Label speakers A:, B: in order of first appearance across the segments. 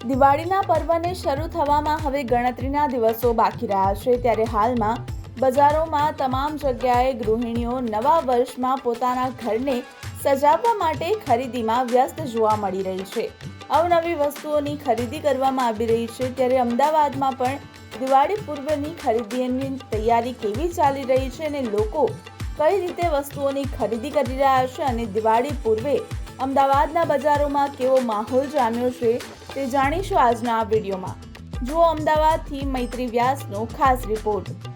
A: દિવાળીના પર્વને શરૂ થવામાં હવે ગણતરીના દિવસો બાકી રહ્યા છે ત્યારે હાલમાં બજારોમાં તમામ જગ્યાએ ગૃહિણીઓ નવા વર્ષમાં પોતાના ઘરને સજાવવા માટે ખરીદીમાં વ્યસ્ત જોવા મળી રહી છે. અવનવી વસ્તુઓની ખરીદી કરવામાં આવી રહી છે ત્યારે અમદાવાદમાં પણ દિવાળી પૂર્વેની ખરીદીની તૈયારી કેવી ચાલી રહી છે અને લોકો કઈ રીતે વસ્તુઓની ખરીદી કરી રહ્યા છે અને દિવાળી પૂર્વે અમદાવાદના બજારોમાં કેવો માહોલ જામ્યો છે તે જાણીશું આજના આ વિડીયોમાં. જુઓ અમદાવાદથી મૈત્રી વ્યાસનો ખાસ રિપોર્ટ.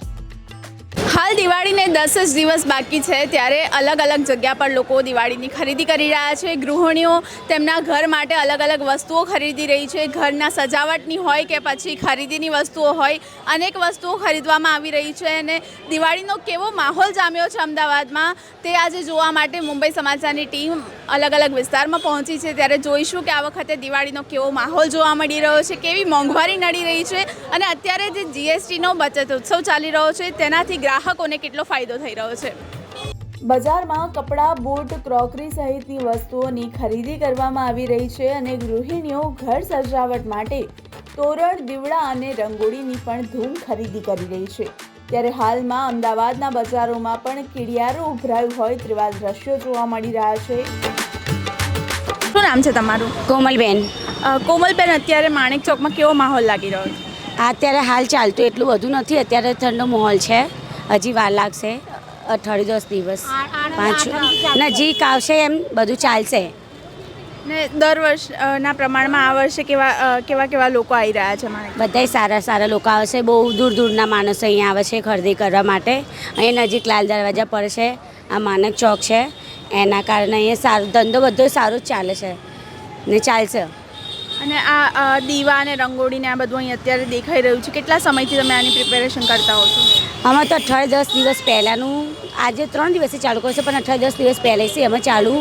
A: હાલ દિવાળીને દસ જ દિવસ બાકી છે ત્યારે અલગ અલગ જગ્યા પર લોકો દિવાળીની ખરીદી કરી રહ્યા છે. ગૃહિણીઓ તેમના ઘર માટે અલગ અલગ વસ્તુઓ ખરીદી રહી છે. ઘરના સજાવટની હોય કે પછી ખરીદીની વસ્તુઓ હોય, અનેક વસ્તુઓ ખરીદવામાં આવી રહી છે અને દિવાળીનો કેવો માહોલ જામ્યો છે અમદાવાદમાં તે આજે જોવા માટે મુંબઈ સમાચારની ટીમ અલગ અલગ વિસ્તારમાં પહોંચી છે. ત્યારે જોઈશું કે આ વખતે દિવાળીનો કેવો માહોલ જોવા મળી રહ્યો છે, કેવી મોંઘવારી નડી રહી છે અને અત્યારે જે જીએસટીનો બચત ઉત્સવ ચાલી રહ્યો છે, તેનાથી ગ્રાહકોને કેટલો ફાયદો થઈ રહ્યો છે? બજારમાં કપડાં બૂટ ક્રોકરી સહિતની વસ્તુઓની ખરીદી કરવામાં આવી રહી છે અને ગૃહિણીઓ ઘર સજાવટ માટે તોરણ દીવડા અને રંગોળીની પણ ધૂમ ખરીદી કરી રહી છે. ત્યારે હાલમાં અમદાવાદના બજારોમાં પણ કીડિયારો ઉભરાયું હોય તેવા દ્રશ્યો જોવા મળી રહ્યા છે. શું નામ છે તમારું?
B: કોમલબેન.
A: કોમલબેન અત્યારે માણેક ચોકમાં કેવો માહોલ લાગી રહ્યો છે?
B: અત્યારે હાલ ચાલતું એટલું બધું નથી અત્યારે ઠંડો માહોલ છે. હજી વાર લાગશે. અઠવાડિયું દસ દિવસ. પાંચ નજીક આવશે એમ બધું ચાલશે.
A: ને દર વર્ષના પ્રમાણમાં આ વર્ષે કેવા કેવા કેવા લોકો આવી રહ્યા છે
B: બધા સારા સારા લોકો આવશે બહુ દૂર દૂરના માણસો અહીંયા આવે છે ખરીદી કરવા માટે. અહીંયા નજીક લાલ દરવાજા પર છે. આ માનક ચોક છે. એના કારણે અહીંયા સારો ધંધો બધો સારો જ ચાલે છે. ને ચાલશે.
A: અને આ દીવા અને રંગોળીને આ બધું અહીં અત્યારે દેખાઈ રહ્યું છે. કેટલા સમયથી તમે આની પ્રિપેરેશન કરતા હો છો?
B: અમે તો અઠવાડિયે દસ દિવસ પહેલાંનું આજે ત્રણ દિવસથી ચાલુ કરશે પણ અઠવાડિયે દસ દિવસ પહેલેથી અમે ચાલુ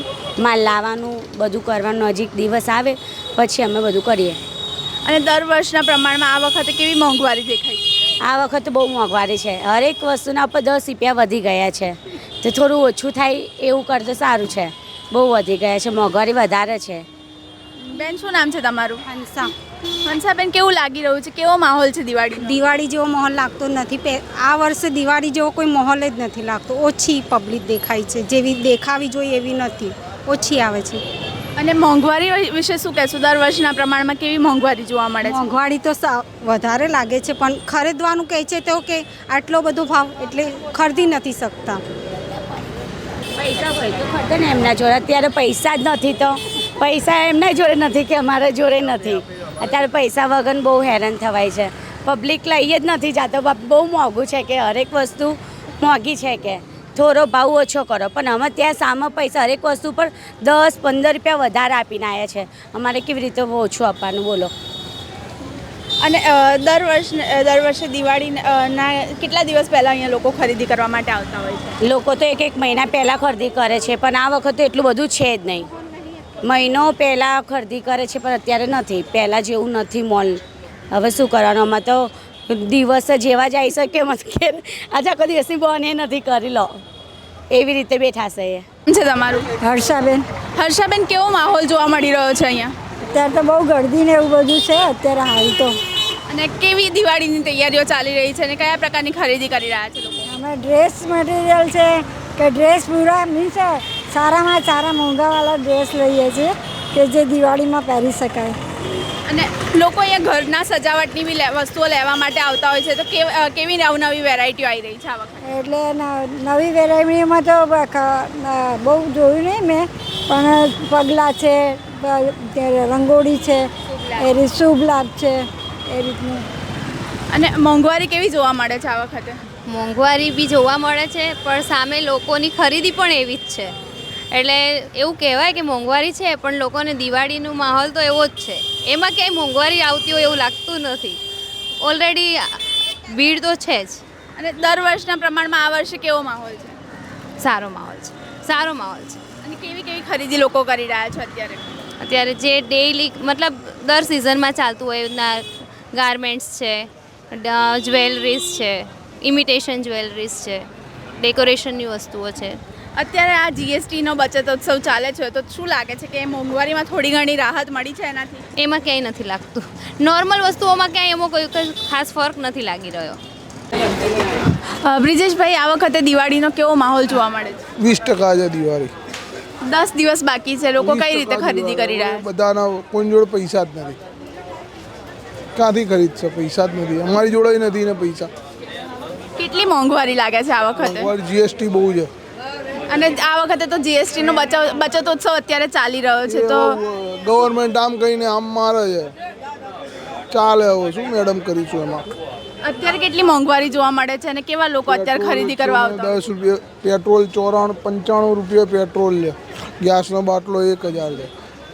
B: માલ લાવવાનું બધું કરવાનું નજીક દિવસ આવે પછી અમે બધું કરીએ.
A: અને દર વર્ષના પ્રમાણમાં આ વખતે કેવી મોંઘવારી દેખાય
B: આ વખતે બહુ મોંઘવારી છે. હરેક વસ્તુના ઉપર દસ રૂપિયા વધી ગયા છે. તો થોડું ઓછું થાય એવું કરતો સારું છે. બહુ વધી ગયા છે. મોંઘવારી વધારે છે.
A: બેન શું નામ છે તમારું?
C: હંસા.
A: હંસાબેન કેવું લાગી રહ્યું છે? કેવો માહોલ છે દિવાળી
C: દિવાળી જેવો માહોલ લાગતો નથી. પે આ વર્ષે દિવાળી જેવો કોઈ માહોલ જ નથી લાગતો. ઓછી પબ્લિક દેખાય છે. જેવી દેખાવી જોઈએ એવી નથી. ઓછી આવે છે.
A: અને મોંઘવારી વિશે શું કહેશો? દર વર્ષના પ્રમાણમાં કેવી મોંઘવારી જોવા મળે છે?
C: મોંઘવારી તો વધારે લાગે છે પણ ખરીદવાનું કહે છે તો કે આટલો બધો ભાવ એટલે ખરીદી નથી શકતા.
B: પૈસા હોય તો ખરીદે ને એમના જોડે. અત્યારે પૈસા જ નથી તો. પૈસા એમના જોડે નથી કે અમારા જોડે નથી. અત્યારે પૈસા વગર બહુ હેરાન થવાય છે. પબ્લિક લઈ જ નથી જાતો. બાપ બહુ મોંઘું છે કે હરેક વસ્તુ મોંઘી છે કે. થોડો ભાવ ઓછો કરો. પણ અમે ત્યાં સામે પૈસા હરેક વસ્તુ પર દસ પંદર રૂપિયા વધારે આપીને આવ્યા છે. અમારે કેવી રીતે ઓછું આપવાનું બોલો?
A: અને દર વર્ષ દર વર્ષે દિવાળી ના કેટલા દિવસ પહેલાં અહીંયા લોકો ખરીદી કરવા માટે આવતા હોય છે?
B: લોકો તો એક એક મહિના પહેલાં ખરીદી કરે છે. પણ આ વખતે એટલું બધું છે જ નહીં. મહિનો પહેલાં ખરીદી કરે છે પણ અત્યારે નથી. પહેલાં જેવું નથી મોલ. હવે શું કરવાનું? આમાં તો દિવસ જેવા જ આવી શકે કે આજે આખો દિવસની બને નથી કરી લો. એવી રીતે બેઠા છે એ.
A: છે તમારું?
D: હર્ષાબેન.
A: હર્ષાબેન કેવો માહોલ જોવા મળી રહ્યો છે અહીંયા?
D: અત્યારે તો બહુ ગળદી ને એવું બધું છે અત્યારે હાલ તો.
A: અને કેવી દિવાળીની તૈયારીઓ ચાલી રહી છે અને કયા પ્રકારની ખરીદી કરી રહ્યા છે લોકો?
D: અમે ડ્રેસ મટીરિયલ છે કે ડ્રેસ પૂરા મીન્સ સારામાં સારા મોંઘાવાળા ડ્રેસ લઈએ છીએ કે જે દિવાળીમાં પહેરી શકાય.
A: અને લોકો અહીંયા ઘરના સજાવટની બી લે- વસ્તુઓ લેવા માટે આવતા હોય છે તો કેવ- નવનવી વેરાયટીઓ આવી રહી છે આ વખતે?
D: એટલે નવી વેરાયટીમાં તો બહુ જોયું નહીં મેં પણ પગલાં છે રંગોળી છે એ રીત શુભ લાભ છે એ રીતનું.
A: અને મોંઘવારી કેવી જોવા મળે છે આ વખતે?
E: મોંઘવારી બી જોવા મળે છે પણ સામે લોકોની ખરીદી પણ એવી જ છે. એટલે એવું કહેવાય કે મોંઘવારી છે પણ લોકોને દિવાળીનું માહોલ તો એવો જ છે. એમાં ક્યાંય મોંઘવારી આવતી હોય એવું લાગતું નથી. ઓલરેડી ભીડ તો છે જ.
A: અને દર વર્ષના પ્રમાણમાં આ વર્ષે કેવો માહોલ છે?
E: સારો માહોલ છે. સારો માહોલ છે.
A: અને કેવી કેવી ખરીદી લોકો કરી રહ્યા છે અત્યારે?
E: અત્યારે જે ડેઈલી મતલબ દર સિઝનમાં ચાલતું હોય એના ગાર્મેન્ટ્સ છે જ્વેલરીઝ છે ઇમિટેશન જ્વેલરીઝ છે ડેકોરેશનની વસ્તુઓ છે.
A: અત્યારે આ જીએસટીનો બચત ઉત્સવ ચાલે છે તો શું લાગે છે કે મોંઘવારીમાં થોડી ઘણી રાહત મળી છે એનાથી?
E: એમાં ક્યાંય નથી લાગતું. નોર્મલ વસ્તુઓમાં ક્યાંય એમાં કોઈ કંઈ ખાસ ફર્ક નથી લાગી રહ્યો.
A: બ્રિજેશભાઈ આ વખતે દિવાળીનો કેવો માહોલ જોવા મળે છે?
F: વીસ ટકા છે દિવાળી.
A: દસ દિવસ બાકી છે લોકો કઈ રીતે ખરીદી કરી રહ્યા છે
F: બધાના કોઈ જોડે પૈસા જ નથી. ક્યાંથી ખરીદશે પૈસા જ નથી. અમારી જોડે નથી ને પૈસા.
A: કેટલી મોંઘવારી લાગે છે આ વખતે?
F: જીએસટી બહુ છે.
A: અને આ વખતે તો જીએસટી નો બચત બચત ઉત્સવ અત્યારે ચાલી રહ્યો છે તો
F: ગવર્મેન્ટ આમ કહીને આમ મારે છે. ચાલે હવે શું મેડમ કરીશું એમાં?
A: અત્યારે કેટલી મોંઘવારી જોવા મળે છે અને કેવા લોકો અત્યારે ખરીદી કરવા આવતા
F: દસ રૂપિયા પેટ્રોલ ચોરાણું પંચાણું રૂપિયા પેટ્રોલ લે. ગેસનો બાટલો એક હજાર છે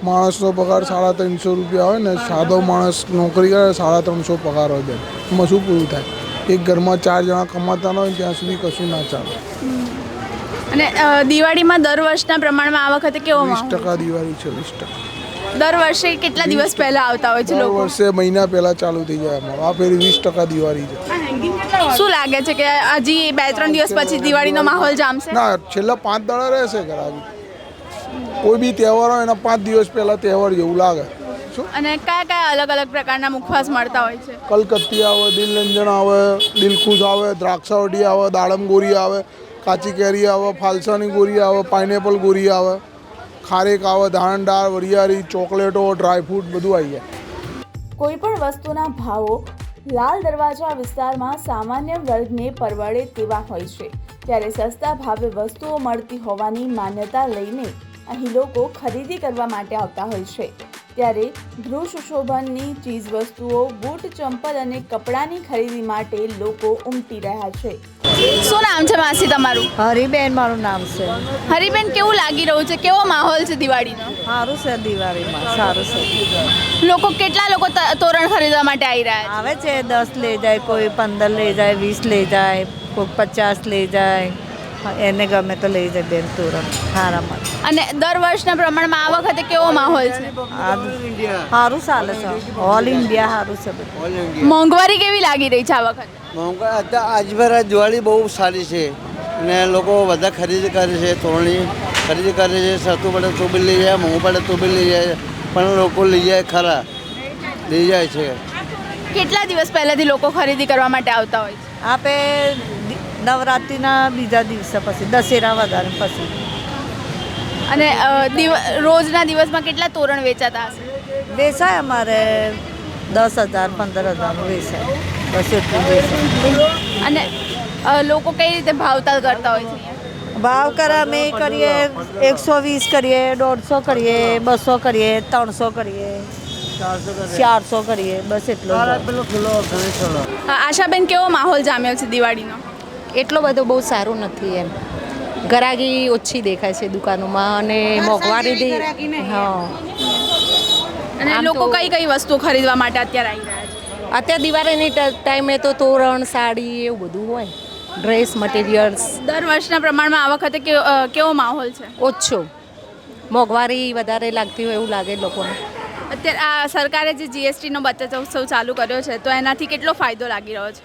F: માણસનો પગાર સાડા ત્રણસો રૂપિયા હોય ને સાદો માણસ નોકરી કરે સાડા ત્રણસો પગાર હોય છે એમાં શું પૂરું થાય? એક ઘરમાં ચાર જણા કમાતા ન હોય ત્યાં સુધી કશું ના ચાલે.
A: અને દિવાળીમાં દર વર્ષના પ્રમાણમાં આ વખતે કેવો
F: વીસ ટકા દિવાળી છે વીસ ટકા.
A: દર વર્ષે કેટલા દિવસ પહેલા આવતા હોય છે લોકો?
F: વર્ષે મહિના પહેલા ચાલુ થઈ જાય અમારું. આ ફેરી વીસ ટકા દિવાળી છે.
A: શું લાગે છે કે હજી બે ત્રણ દિવસ પછી દિવાળીનો માહોલ જામશે?
F: ના છેલ્લા પાંચ દાડા રહેશે ઘરાકી કોઈ બી તહેવાર હોય એના પાંચ દિવસ પહેલા તહેવાર જેવું લાગે.
A: અને કયા કયા અલગ અલગ પ્રકારના મુખવાસ મળતા હોય છે?
F: કલકત્તી આવે દિલરંજન આવે દિલખુશ આવે દ્રાક્ષાવટી આવે દાડમ ગોરી આવે. કાચી કેરી આવે, ફાલસાની ગોરી આવે, પાઇનેપલ ગોરી આવે, ખારેક આવે ધાણદાળ વરિયાળી, ચોકલેટો ડ્રાયફ્રૂટ બધું આવી જાય.
A: કોઈ પણ વસ્તુના ભાવો લાલ દરવાજા વિસ્તારમાં સામાન્ય વર્ગને પરવડે તેવા હોય છે. ત્યારે સસ્તા ભાવે વસ્તુઓ મળતી હોવાની માન્યતા લઈને અહીં લોકો ખરીદી કરવા માટે આવતા હોય છે. ત્યારે ગૃહ સુશોભનની ચીજ વસ્તુઓ બૂટ ચંપલ અને કપડાની ખરીદી માટે લોકો ઉમટી રહ્યા છે. શું નામ છે માસી તમારું?
G: હરિબેન મારું નામ છે.
A: હરિબેન કેવું લાગી રહ્યું છે? કેવો માહોલ છે દિવાળીનો?
G: સારું છે દિવાળીમાં સારું છે.
A: લોકો કેટલા લોકો તોરણ ખરીદવા માટે આવી રહ્યા
G: આવે છે દસ લઈ જાય કોઈ પંદર લઈ જાય વીસ લઈ જાય કોઈ પચાસ લઈ જાય. એને ગમે તો લઈ જાય બેન તુરંત. સારામાં
A: અને દર વર્ષના પ્રમાણમાં આ વખતે કેવો માહોલ છે?
G: સારું ચાલે છે. ઓલ ઇન્ડિયા સારું છે
A: મોંઘવારી કેવી લાગી રહી છે આ વખતે?
H: મોંઘવારી અત્યારે આજભર આ દિવાળી બહુ સારી છે. અને લોકો બધા ખરીદી કરે છે તોરણી ખરીદી કરે છે સસ્તું પડે તો બી લઈ જાય મોંઘું પડે તો બી લઈ જાય પણ લોકો લઈ જાય ખરા. લઈ જાય છે.
A: કેટલા દિવસ પહેલાથી લોકો ખરીદી કરવા માટે આવતા હોય છે?
G: આપે નવરાત્રિના બીજા દિવસે પછી દશેરા વધારે પછી.
A: અને દિવ- રોજના દિવસમાં કેટલા તોરણ વેચાતા હશે?
G: વેચાય અમારે દસ હજાર પંદર હજાર વેચાય. બસ એટલું વેચાય.
A: અને લોકો કઈ રીતે ભાવતાલ કરતા હોય છે
G: ભાવ કરે અમે કરીએ એકસો વીસ કરીએ દોઢસો કરીએ બસો કરીએ ત્રણસો કરીએ ચારસો કરીએ બસ એટલો
A: આશાબેન કેવો માહોલ જામ્યો છે દિવાળીનો?
I: એટલો બધો બહુ સારું નથી એમ. ગરાગી ઓછી દેખાય છે દુકાનોમાં અને મોંઘવારી હા.
A: અને લોકો કઈ કઈ વસ્તુ ખરીદવા માટે અત્યારે આવી રહ્યા છે?
I: અત્યારે દિવાળીની ટાઈમે તો તોરણ સાડી એવું બધું હોય. Dress materials.
A: દર વર્ષના પ્રમાણમાં આ વખતે કેવો કેવો માહોલ છે?
I: ઓછો. મોંઘવારી વધારે લાગતી હોય એવું લાગે લોકોને.
A: અત્યારે આ સરકારે જે જીએસટીનો બચત ઉત્સવ ચાલુ કર્યો છે તો એનાથી કેટલો ફાયદો લાગી રહ્યો છે?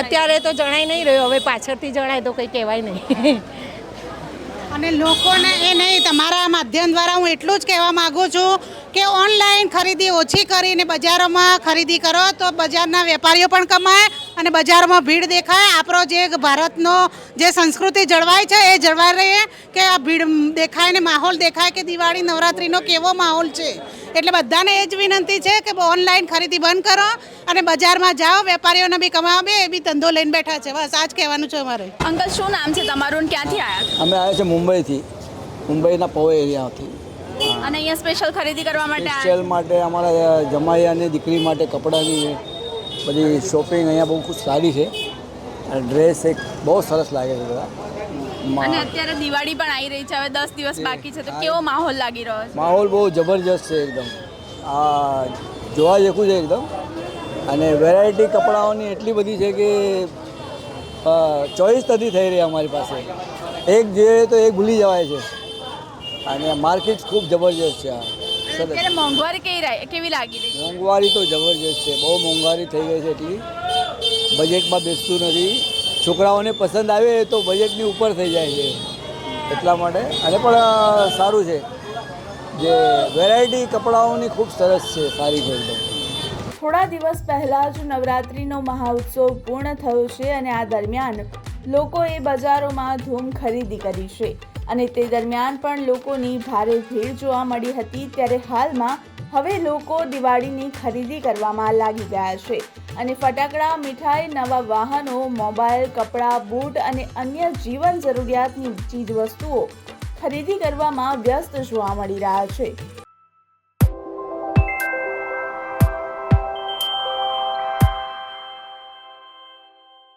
I: અત્યારે તો જણાય. નહીં રહ્યો હવે પાછળથી જણાય તો કંઈ કહેવાય નહીં.
J: અને લોકોને એ નહીં તમારા માધ્યમ દ્વારા હું એટલું જ કહેવા માગું છું કે ઓનલાઈન ખરીદી ઓછી કરીને બજારોમાં ખરીદી કરો તો બજારના વેપારીઓ પણ કમાય અને બજારમાં ભીડ દેખાય. આપણો જે ભારતનો જે સંસ્કૃતિ જળવાય છે એ જળવાઈ રહે કે આ ભીડ દેખાય ને માહોલ દેખાય કે દિવાળી નવરાત્રિનો કેવો માહોલ છે. એટલે બધાને એ જ વિનંતી છે કે ઓનલાઈન ખરીદી બંધ કરો અને બજારમાં જાઓ વેપારીઓને બી કમાવે એ બી ધંધો લઈને બેઠા છે. બસ આ જ કહેવાનું છે અમારે.
A: અંકલ શું નામ છે તમારું ક્યાંથી આવ્યા
H: અમે આવ્યા છે મુંબઈથી. મુંબઈના પવે એરિયાથી.
A: અને અહીંયા સ્પેશિયલ ખરીદી કરવા માટે
H: સ્પેશિયલ માટે અમારા જમાઈ અને દીકરી માટે કપડાની બધી શોપિંગ અહીંયા બહુ ખૂબ સારી છે. અને ડ્રેસ એક બહુ સરસ લાગે છે બધા.
A: અને અત્યારે દિવાળી પણ આવી રહી છે. હવે દસ દિવસ બાકી છે. તો કેવો માહોલ લાગી રહ્યો છે?
H: માહોલ બહુ જબરજસ્ત છે એકદમ. આ જોવા જેવું છે એકદમ. અને વેરાયટી કપડાઓની એટલી બધી છે કે ચોઈસ નથી થઈ રહી અમારી પાસે. એક જોઈએ તો એક ભૂલી જવાય છે. અને માર્કેટ ખૂબ જબરજસ્ત છે આ.
A: મોંઘવારી કેવી કેવી લાગી રહી
H: મોંઘવારી તો જબરજસ્ત છે. બહુ મોંઘવારી થઈ ગઈ છે એટલી. બજેટમાં બેસતું નથી. છોકરાઓને પસંદ આવે તો બજેટની ઉપર થઈ જાય છે. એટલા માટે. અને પણ સારું છે. જે વેરાયટી કપડાઓની ખૂબ સરસ છે, સારી છે એકદમ.
K: થોડા દિવસ પહેલાં જ નવરાત્રિનો મહાઉત્સવ પૂર્ણ થયો છે અને આ દરમિયાન લોકોએ બજારોમાં ધૂમ ખરીદી કરી છે. અને તે દરમિયાન પણ લોકોની ભારે ભીડ જોવા મળી હતી. ત્યારે હાલમાં હવે લોકો દિવાળીની ખરીદી કરવામાં લાગી ગયા છે. અને ફટાકડા, મીઠાઈ, નવા વાહનો, મોબાઈલ, કપડાં, બૂટ અને અન્ય જીવન જરૂરિયાતની ચીજ વસ્તુઓ ખરીદી કરવામાં વ્યસ્ત જોવા મળી રહ્યા છે.